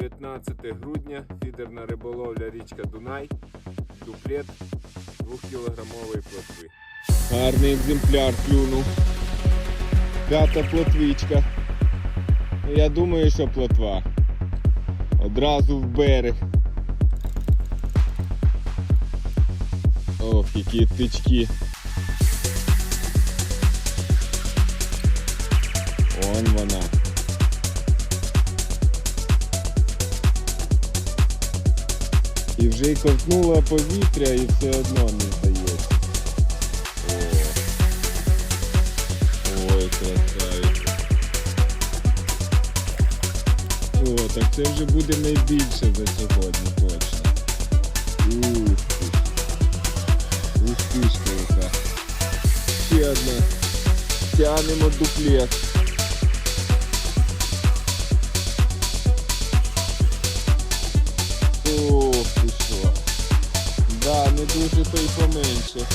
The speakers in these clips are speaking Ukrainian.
19 грудня, фідерна риболовля річка Дунай, дуплет 2-кілограмової плотви. Гарний екземпляр клюнув. П'ята плотвичка. Ну, Я думаю, що плотва. Одразу в берег. Ох, які птички. І вже й ковтнула повітря і все одно не здається. О. Ой, красавиця. О, так це вже буде найбільше за сьогодні точно. Ух ти. Ух ти яка. Ще одна. Тянемо дуплет. Не дуже то й поменше.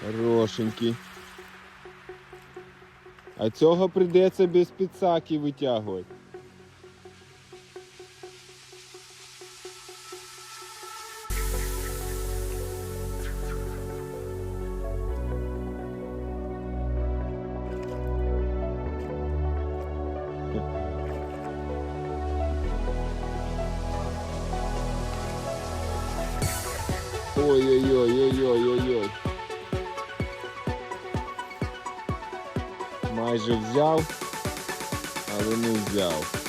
Хорошенький. А цього прийдеться без підсаки витягувати. Ой-ой-ой-ой-ой-ой-ой. Майже взяв, але не взяв.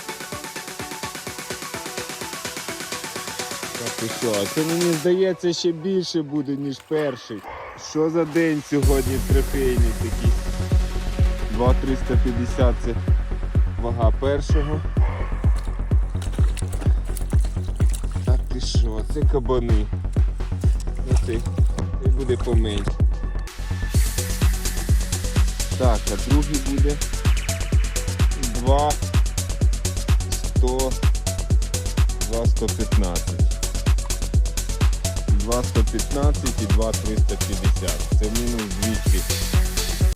Так і що, а це мені здається ще більше буде, ніж перший. Що за день сьогодні трофейний такий? 2,350 це вага першого. Так і що, це кабани. Цей, цей буде поменше. Так, а другий буде 2 100 2 115. 2 115 і 2 350. Це мінус 200